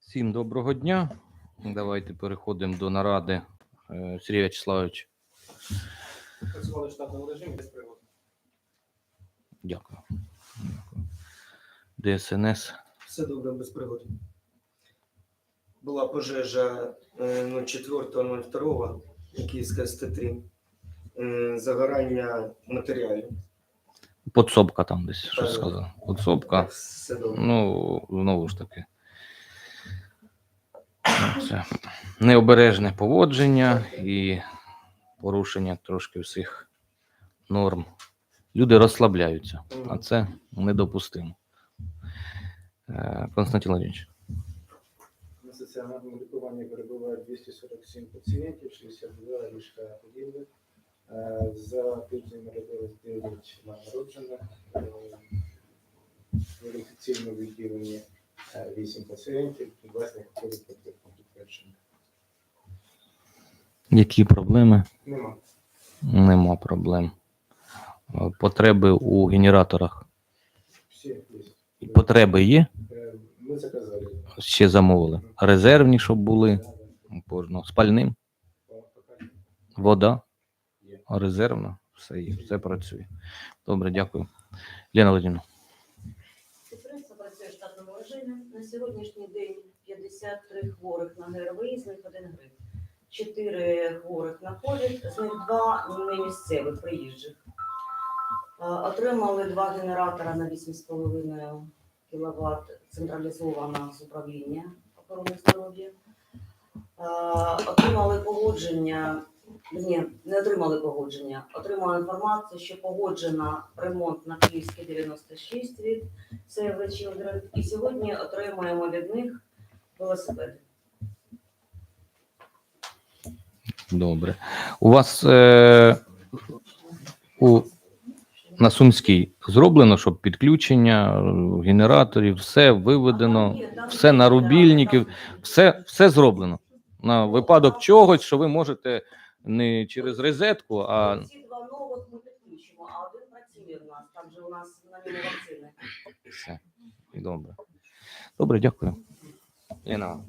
Всім доброго дня. Давайте переходимо до наради. Е, Сергій Вячеславович, Працювали в штатному режимі без приводу. дякую. Дякую. ДСНС. Все добре, без пригод. Була пожежа е, 04.02 Київська СТ-3. Е, Загорання матеріалів. Подсобка там десь, що сказав. Подсобка. Все добре. Ну, знову ж таки. Це необережне поводження і порушення трошки всіх норм. Люди розслабляються, а це недопустимо. Е, Константин Владимирович. На соціальному лікуванні перебуває 247 пацієнтів, 62 ліжка подібних. Е, За тиждень народилось 9 народжених. Е, В інфекційному відділенні 8 пацієнтів, 20 хворих підтвердження. Які проблеми? Нема. Нема проблем. Е, Потреби у генераторах. Всі є. Потреби є, Е, Ми заказали. ще замовили. Резервні, щоб були. Кожного. Спальним, вода, резервна, все є, все працює. Добре, дякую. Лена Владимировна. Підприємство працює в штатному режимі. На сьогоднішній день 53 хворих на ГРВІ, з них один грип. 4 хворих на ковід, з них два не місцевих приїжджих. Отримали два генератора на 8,5 кВт централізовано з управління охорони здоров'я. Отримали погодження, ні, не отримали погодження. Отримали інформацію, що погоджена ремонт на Київській 96 від Save the Children. І сьогодні отримуємо від них велосипеди. Добре. У вас е, у, на Сумській зроблено, щоб підключення генераторів, все виведено, все на рубільників, все, все зроблено. На випадок чогось, що ви можете не через розетку, а Ці два нових ми підключимо, а один працює в нас. Там же у нас на ньому вакцини. все. Добре. Добре, дякую. Лена.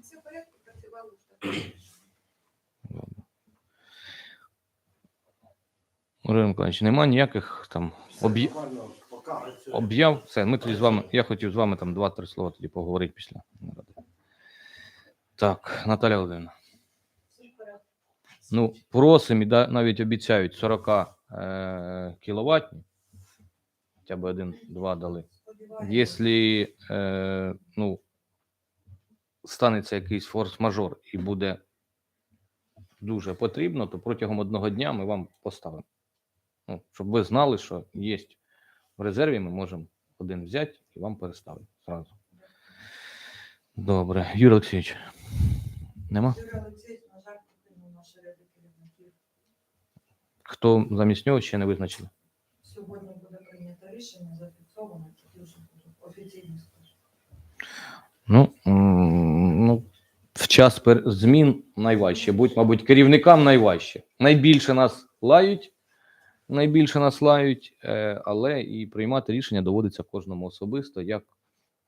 Все в порядку, працювали. Добре. Ігор Миколаївич, нема ніяких там об'я... об'яв. Все, ми тоді з вами. Я хотів з вами там два-три слова тоді поговорити після наради. Так, Наталя Володимирівна. Ну, просимо і навіть обіцяють 40 е, кіловатні. Хоча б один-два дали. Якщо е, ну, станеться якийсь форс-мажор і буде дуже потрібно, то протягом одного дня ми вам поставимо. Ну, щоб ви знали, що є в резерві, ми можемо один взяти і вам переставити зразу. Добре. Юрій Олексійович, нема? Юрій Олексійович, на жаль, покинув наші ряди керівників. Хто замість нього ще не визначили? Сьогодні буде прийнято рішення, зафіксовано, тоді вже офіційно скажу. Ну, ну в час змін найважче. Будь, мабуть, керівникам найважче. Найбільше нас лають, найбільше нас лають, е, але і приймати рішення доводиться кожному особисто, як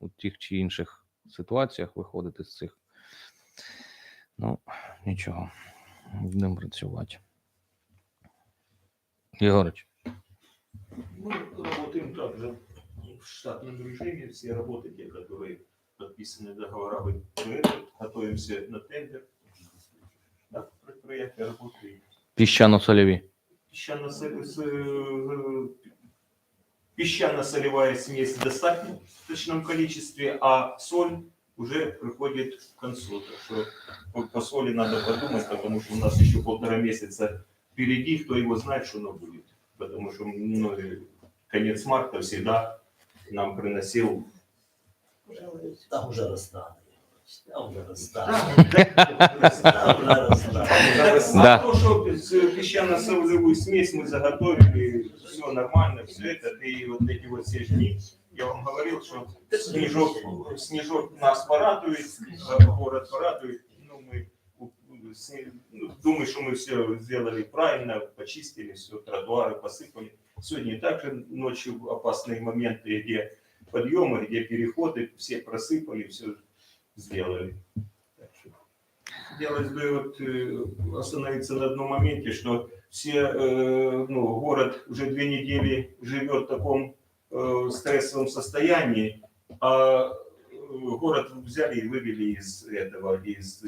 у тих чи інших ситуаціях виходити з цих. Ну, нічого, будемо працювати. Єгорич, Мы работаем также в штатном режиме. Все работы, те, которые подписаны договора, вы готовимся на тендер. Да, предприятие работает. піщано-сольові. Песчано-соль- с- э, Песчано-солевая смесь в достаточном количестве, а соль уже приходит к концу. Так что по, по соли надо подумать, потому что у нас еще полтора месяца впереди, кто его знает, что оно будет. Потому что ну, конец марта всегда нам приносил Там уже розстане. Да. А то, что песчано-солевую смесь мы заготовили, все нормально, все это, и вот эти вот все дни, я вам говорил, что снежок, снежок нас порадует, город порадует, ну, думаю, что мы все сделали правильно, почистили все, тротуары посыпали. Сегодня также ночью опасные моменты, где подъемы, где переходы, все просыпали, все сделали. Так что Хотелось бы вот, э, остановиться на одном моменте, что все, э, ну, город уже две недели живет в таком э, стрессовом состоянии, а э, город взяли и вывели из этого, из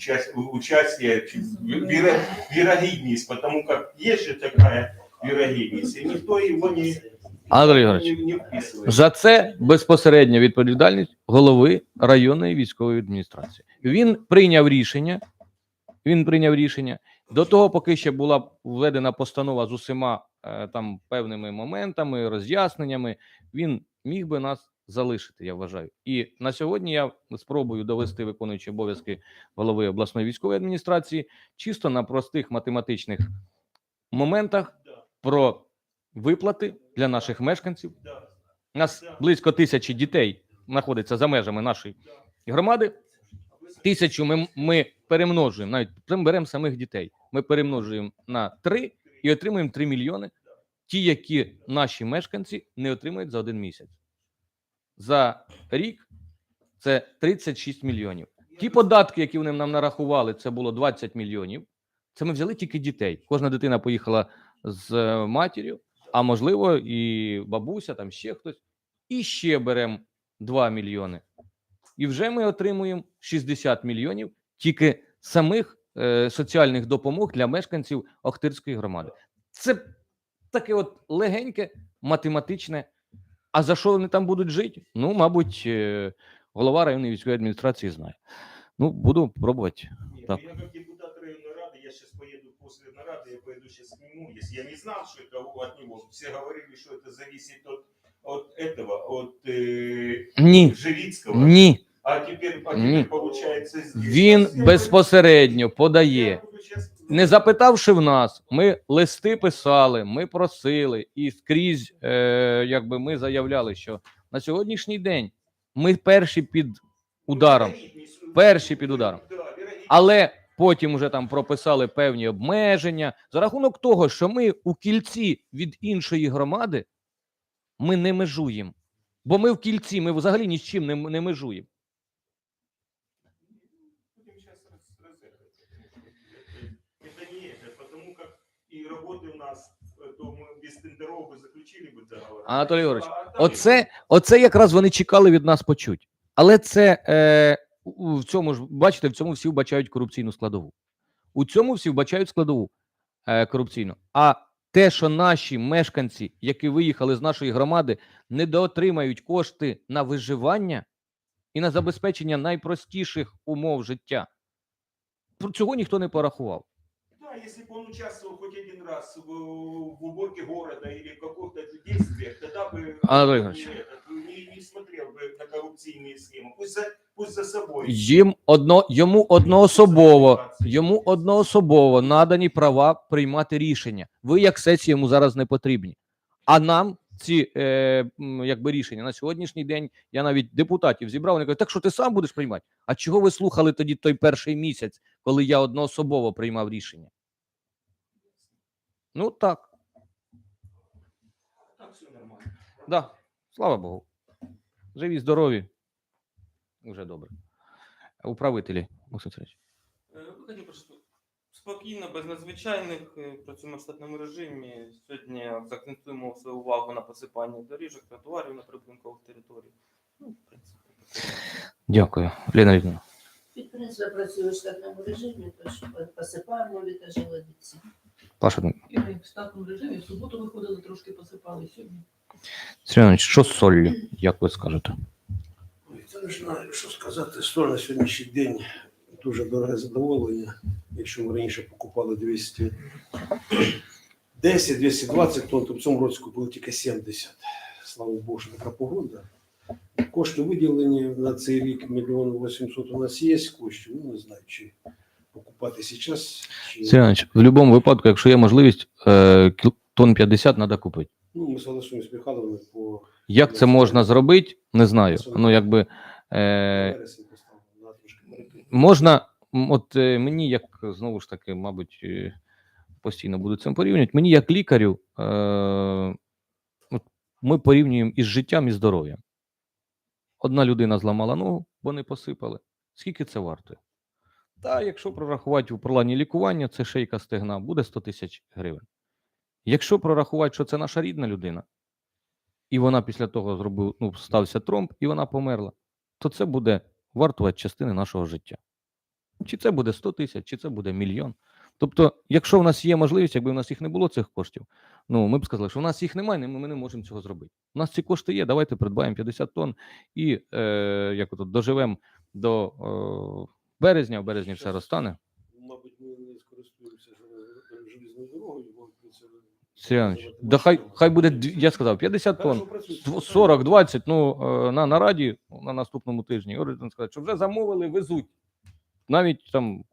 учас- участия, веро- вероятность, потому как есть же такая вероятность, и никто его не, Анатолій Ігорович, не, не вписывает. За це безпосередня відповідальність голови районної військової адміністрації. Він прийняв рішення. Він прийняв рішення. До того, поки ще була введена постанова з усіма е, там певними моментами, роз'ясненнями, він міг би нас залишити, я вважаю. І на сьогодні я спробую довести виконуючи обов'язки голови обласної військової адміністрації чисто на простих математичних моментах про виплати для наших мешканців. У нас близько тисячі дітей знаходиться за межами нашої громади. Тисячу ми, ми перемножуємо, навіть беремо самих дітей. Ми перемножуємо на три і отримуємо 3 мільйони, ті, які наші мешканці не отримують за один місяць. За рік це 36 мільйонів. Ті податки, які вони нам нарахували, це було 20 мільйонів. Це ми взяли тільки дітей. Кожна дитина поїхала з е, матір'ю, а можливо, і бабуся, там ще хтось. І ще беремо 2 мільйони. І вже ми отримуємо 60 мільйонів тільки самих е, соціальних допомог для мешканців Охтирської громади. Це таке от легеньке, математичне. А за що вони там будуть жити? Ну, мабуть, е, голова районної військової адміністрації знає. Ну, буду пробувати. Нет, Так. Я как депутат районной рады, я сейчас поеду после нарады, я поеду сейчас к нему. Если я не знал, что это от него, все говорили, что это зависит от, от этого, от э, Ні, Живицкого. ні. А теперь, а Ні. теперь получается здесь. Він Сейчас я безпосередньо Я подає. буду щас- не запитавши в нас, ми листи писали, ми просили, і скрізь, е, якби ми заявляли, що на сьогоднішній день ми перші під ударом, перші під ударом. Але потім вже там прописали певні обмеження за рахунок того, що ми у кільці від іншої громади ми не межуємо. Бо ми в кільці, ми взагалі ні з чим не, не межуємо. Анатолій Ігорович, Оце, оце якраз вони чекали від нас почуть. Але це е, в цьому ж бачите, в цьому всі вбачають корупційну складову. У цьому всі вбачають складову е, корупційну. А те, що наші мешканці, які виїхали з нашої громади, недоотримають кошти на виживання і на забезпечення найпростіших умов життя, про цього ніхто не порахував Да, если бы он участвовал хоть один раз в, в уборке города или в каких-то действиях, тогда бы Анатолий не, Иванович. этот, не, не смотрел бы на коррупционные схемы. Пусть за, пусть за собой. Їм одно, йому одноособово, йому одноособово надані права приймати рішення. Ви як сесія йому зараз не потрібні. А нам ці е, м, якби рішення на сьогоднішній день я навіть депутатів зібрав. Вони кажуть, так що ти сам будеш приймати? А чого ви слухали тоді той перший місяць, коли я одноособово приймав рішення? Ну так, Так все нормально. да, слава Богу. Живі, здорові. Вже добре. Управителі, Максим Сергійович. Е, ну, просто Спокійно, без надзвичайних, е, працюємо в штатному режимі. Сьогодні закцентуємо свою увагу на посипанні доріжок, тротуарів на прибудинкових територіях. Ну, в принципі. Дякую. Лена Вікторовна. Підприємство працює в штатному режимі, тож посипаємо вітажі ладиці. Паша Дмитро. В штатному режимі в суботу виходили, трошки посипали сьогодні. Іванович, що з соллю, як ви скажете? Це не знаю, що сказати. Соль на сьогоднішній день дуже дороге задоволення. Якщо ми раніше покупали 200 10-220 тонн, то в цьому році купили тільки 70. Слава Богу, що така погода. Кошти виділені на цей рік мільйон 800 у нас є коштів. Ну, не знаю, чи покупати зараз. Чи... Сергій в будь-якому випадку, якщо є можливість, е, тонн 50 треба купити. Ну, ми согласуємося з Михайловною по Як це можна зробити, не знаю. Ну, якби е, можна, от е, мені, як знову ж таки, мабуть, е, постійно буду цим порівнювати, мені як лікарю, е, от ми порівнюємо із життям і здоров'ям. Одна людина зламала ногу, вони посипали. Скільки це вартує? Та якщо прорахувати у плані лікування, це шийка стегна, буде 100 тисяч гривень. Якщо прорахувати, що це наша рідна людина, і вона після того зробив, ну, стався тромб, і вона померла, то це буде вартувати частини нашого життя. Чи це буде 100 тисяч, чи це буде мільйон. Тобто, якщо в нас є можливість, якби в нас їх не було цих коштів, ну ми б сказали, що в нас їх немає, ми не можемо цього зробити. У нас ці кошти є, давайте придбаємо 50 тонн і е, як доживемо до е, березня, в березні все розтане. Мабуть, ми не скористуємося желез- железною дорогою, бо це Сергій да хай, хай буде, я сказав, 50 тонн. Хорошо працює. 40-20, ну е, на нараді на наступному тижні Орден сказати, що вже замовили, везуть. Навіть там,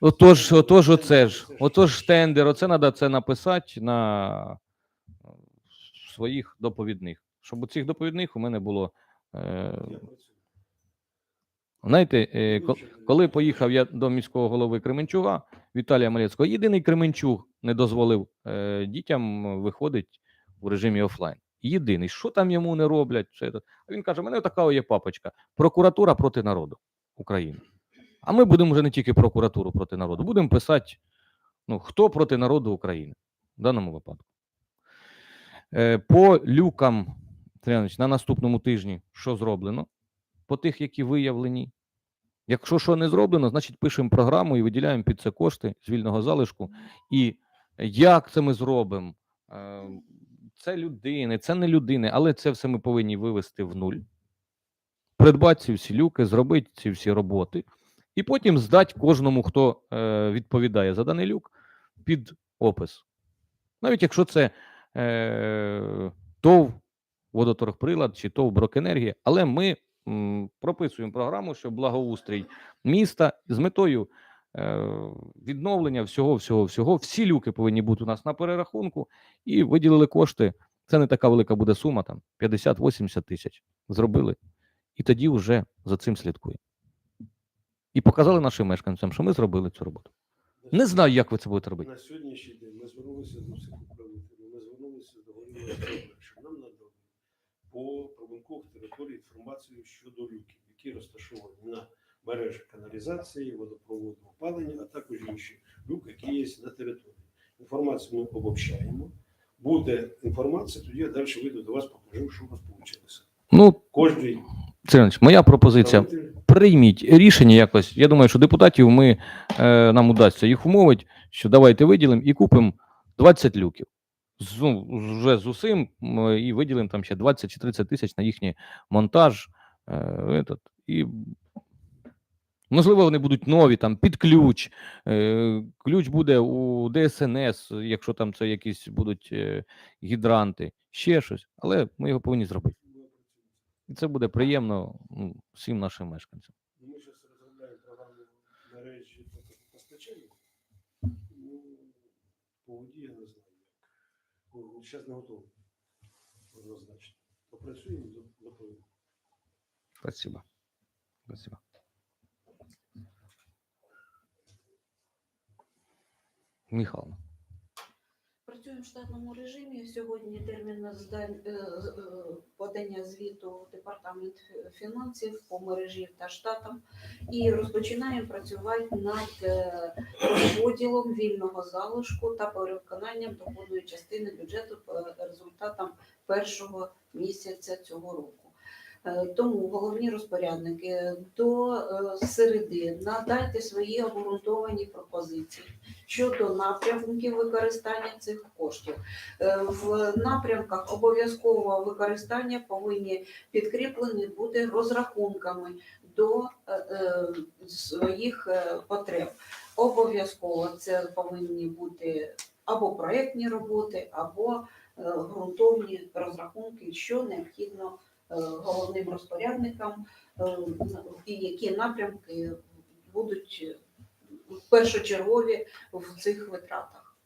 отож, отож, оце ж- отож тендер, оце треба це написати на е, своїх доповідних. Щоб у цих доповідних у мене було. Е. знаєте, е, коли поїхав я до міського голови Кременчуга Віталія Малецького, єдиний Кременчуг не дозволив е, дітям виходить в режимі офлайн. Єдиний, що там йому не роблять, все це. А він каже: мене така є папочка: прокуратура проти народу України. А ми будемо вже не тільки прокуратуру проти народу, будемо писати, ну, хто проти народу України в даному випадку. Е, по люкам, на наступному тижні що зроблено? По тих, які виявлені. Якщо що не зроблено, значить пишемо програму і виділяємо під це кошти з вільного залишку. І як це ми зробимо? Е, Це людини, це не людини, але це все ми повинні вивести в нуль. Придбати ці всі люки, зробити ці всі роботи, і потім здати кожному, хто е, відповідає за даний люк, під опис. Навіть якщо це е, ТОВ, водоторгприлад чи ТОВ Брокенергія, але ми прописуємо програму, що благоустрій міста з метою е, відновлення всього, всього, всього. Всі люки повинні бути у нас на перерахунку і виділили кошти. Це не така велика буде сума, там 50-80 тисяч. Зробили. І тоді вже за цим слідкуємо. І показали нашим мешканцям, що ми зробили цю роботу. Не знаю, як ви це будете робити. На сьогоднішній день ми звернулися до всіх управителів, ми звернулися до голови ОСББ, щоб нам надали по прибункових територій інформацію щодо люків, які розташовані на мережі каналізації, водопроводу, опалення, а також інші люки, які є на території. Інформацію ми обобщаємо. Буде інформація, тоді я далі вийду до вас, покажу, що у вас вийшло. Ну, Кожний Сергій моя пропозиція. прийміть рішення якось. Я думаю, що депутатів ми е, нам удасться їх умовити, що давайте виділимо і купимо 20 люків. З, ну, вже з усім і виділимо там ще 20 чи 30 тисяч на їхній монтаж. Е, этот, і, можливо, вони будуть нові там під ключ. Е, ключ буде у ДСНС, якщо там це якісь будуть е, гідранти, ще щось, але ми його повинні зробити. І це буде приємно ну, всім нашим мешканцям. Ну, Ми зараз розробляємо програму мережі постачання. Ну, по я не знаю. Зараз не готовий. Однозначно. Попрацюємо до доповіді. Спасибо. Спасибо. Михайловна. Працюємо в штатному режимі. Сьогодні термін на е, е, подання звіту в департамент фінансів по мережі та штатам і розпочинаємо працювати над поділом розподілом вільного залишку та переконанням доходної частини бюджету по результатам першого місяця цього року. Е, Тому головні розпорядники до е, середи надайте свої обґрунтовані пропозиції щодо напрямків використання цих коштів. Е, В напрямках обов'язкового використання повинні підкріплені бути розрахунками до е, е, своїх е, потреб. Обов'язково це повинні бути або проєктні роботи, або е, ґрунтовні розрахунки, що необхідно е, головним розпорядникам, е, і які напрямки будуть е, першочергові в цих витратах.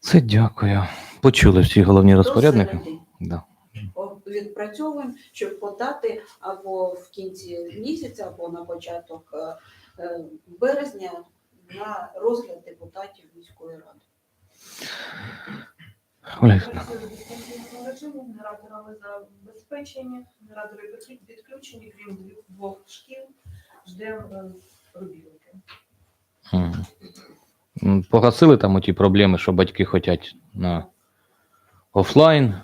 Це дякую. Почули всі головні розпорядники. Да. Відпрацьовуємо, щоб подати або в кінці місяця, або на початок е, е, березня на розгляд депутатів міської ради. Працює в дистанційному генераторами забезпечені, генератори підключ- підключені, крім двох- шкіл, ждемо е, робітники. Погасили там оті проблеми, що батьки хочуть на офлайн,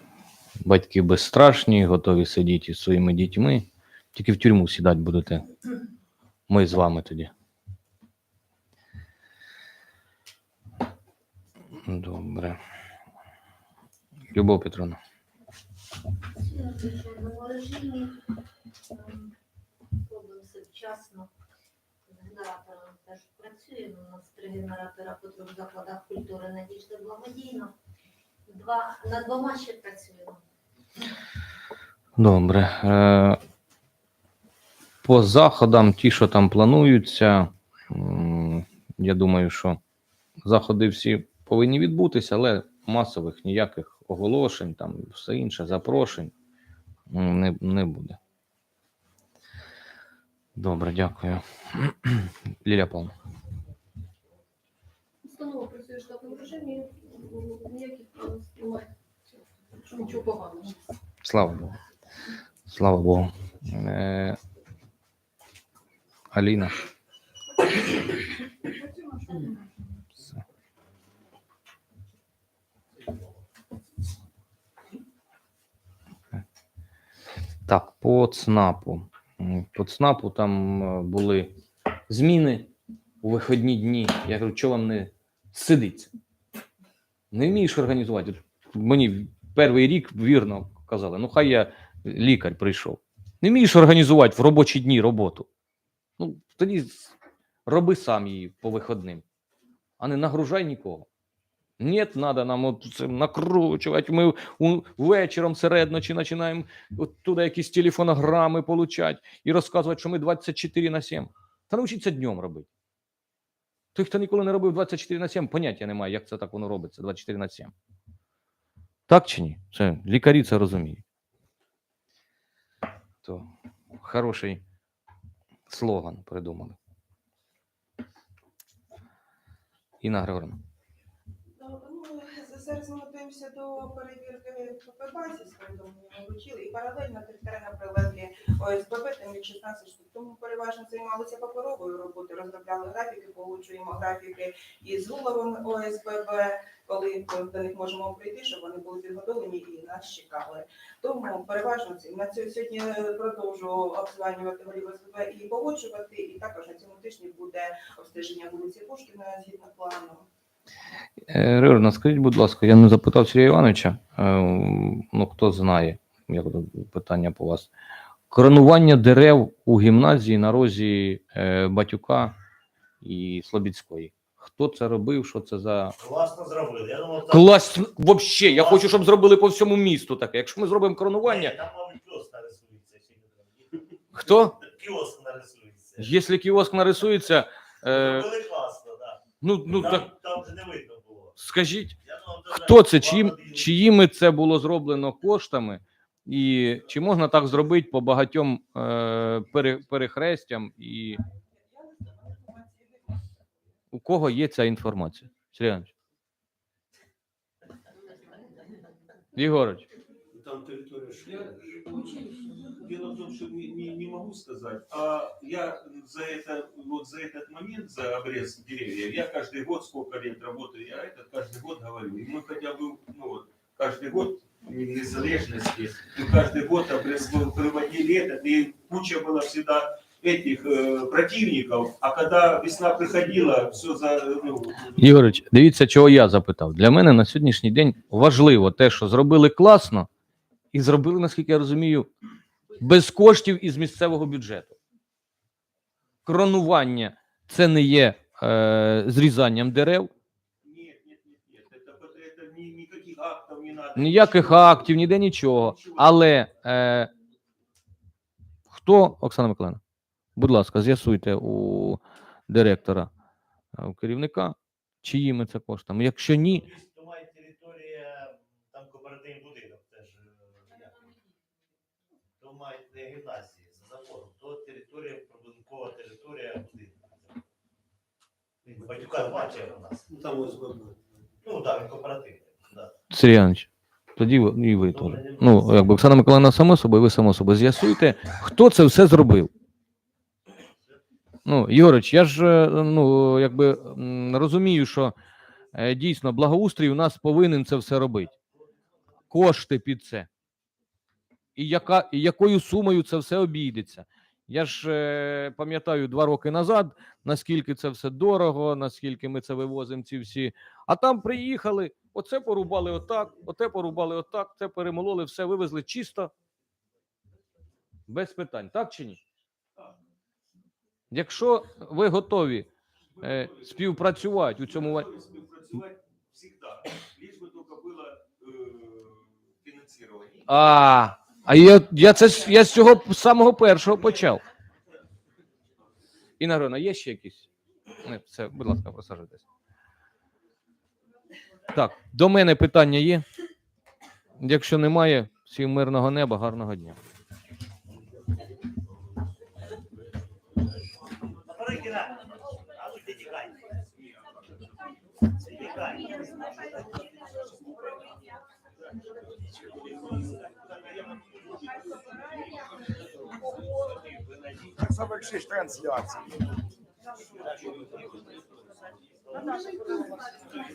батьки безстрашні, готові сидіти зі своїми дітьми. Тільки в тюрму сідати будете. Ми з вами тоді. Добре. Любов Петровна. В режимі вчасно. З генератором теж працюємо. У нас три генератора по трьох закладах культури надійшли благодійно. Два, над двома ще працюємо. Добре. Е, По заходам, ті, що там плануються, я думаю, що заходи всі повинні відбутися, але масових ніяких оголошень, там все інше, запрошень не, не буде. Добре, дякую. Ліля Павловна. Установа працює в штатному режимі, ніяких проблем немає. Нічого поганого. Слава Богу. Слава Богу. Е, Аліна. Так, по ЦНАПу. По ЦНАПу там е, були зміни у вихідні дні. Я кажу, що вам не сидиться? Не вмієш організувати. Мені перший рік вірно казали, ну хай я лікар прийшов. Не вмієш організувати в робочі дні роботу. Ну, тоді роби сам її по виходним, а не нагружай нікого. Ні, треба нам це накручувати. Ми вечором серед ночі починаємо от туди якісь телефонограми получати і розказувати, що ми 24 на 7. Та навчіться днем робити. Той, хто ніколи не робив 24 на 7, поняття немає, як це так воно робиться 24 на 7. Так чи ні? Це лікарі це розуміють. То хороший слоган придумали. Інна Григорівна. Зараз ми готуємося до перевірки ПП базі повідомленням вручили, і паралельно територіально прилеглі ОСББ, там їх 16 штук. Тому переважно займалися паперовою роботою, розробляли графіки, погоджуємо графіки із головами ОСББ, коли до них можемо прийти, щоб вони були підготовлені і нас чекали. Тому переважно на цьому сьогодні продовжу обзванювати голів ОСББ і погоджувати. І також на цьому тижні буде обстеження вулиці Пушкіна згідно плану. Е, Григорівна, скажіть, будь ласка, я не запитав Сергія Івановича, е, ну хто знає, як питання по вас. Коронування дерев у гімназії на розі е, Батюка і Слобідської. Хто це робив? Що це за Класно зробили. Я думав, там, клас? Вообще, я хочу, щоб зробили по всьому місту таке. Якщо ми зробимо коронування, там, мабуть, кіоск нарисується. хто? Кіоск нарисується. Якщо кіоск нарисується, е, Зробили класно. Ну, ну там, так там вже не видно було. скажіть. Я Хто це? Чиїм, чиїми це було зроблено коштами? І чи можна так зробити по багатьом е, пере, перехрестям? І у кого є ця інформація? Сергій Іванович? территория шляпы. Дело в том, что не, не, не могу сказать, а я за это вот за этот момент, за обрез деревьев, я каждый год, сколько лет работаю, я это каждый год говорю. И мы хотя бы, ну вот, каждый год незалежности, мы каждый год обрез был, приводили этот, и куча была всегда этих э, противников, а когда весна приходила, все за, ну, Єгорович, дивіться, чого я запитав. Для мене на сьогоднішній день важливо те, що зробили класно, і зробили, наскільки я розумію, без коштів із місцевого бюджету. Коронування це не є е, зрізанням дерев, ніяких актів, ніде нічого. Нічого. Але е, хто, Оксана Миколаївна, будь ласка, з'ясуйте у директора, е, у керівника, чиїми це коштами. Якщо ні, То має територія, там кооперативний будинок теж. е, як? То має не гімназії за законом, то територія, прибудинкова територія будинку. Він Батюка бачив у нас. Ну, Там ОСББ. Ну так, він кооперативний. Да. Сергій Іванович, Тоді ви, і ви теж. Ну, якби Оксана Миколаївна само собою, ви само собою з'ясуйте, хто це все зробив. Ну, Ігорич, я ж е, ну, якби м, розумію, що е, дійсно благоустрій у нас повинен це все робити. Кошти під це. І, яка, і якою сумою це все обійдеться. Я ж е, пам'ятаю два роки назад, наскільки це все дорого, наскільки ми це вивозимо, ці всі. А там приїхали, оце порубали отак, оте порубали отак, це перемололи, все вивезли чисто. Без питань, так чи ні? Якщо ви готові е, співпрацювати у цьому ва- Співпрацювати всегда, лишь би тільки було е, фінансування. А, я, я це я з цього самого першого почав. Інна Григорівна, є ще якісь? Не, все, будь ласка, присаджуйтесь. Так, до мене питання є. Якщо немає, всім мирного неба, гарного дня. А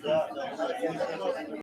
Да, да.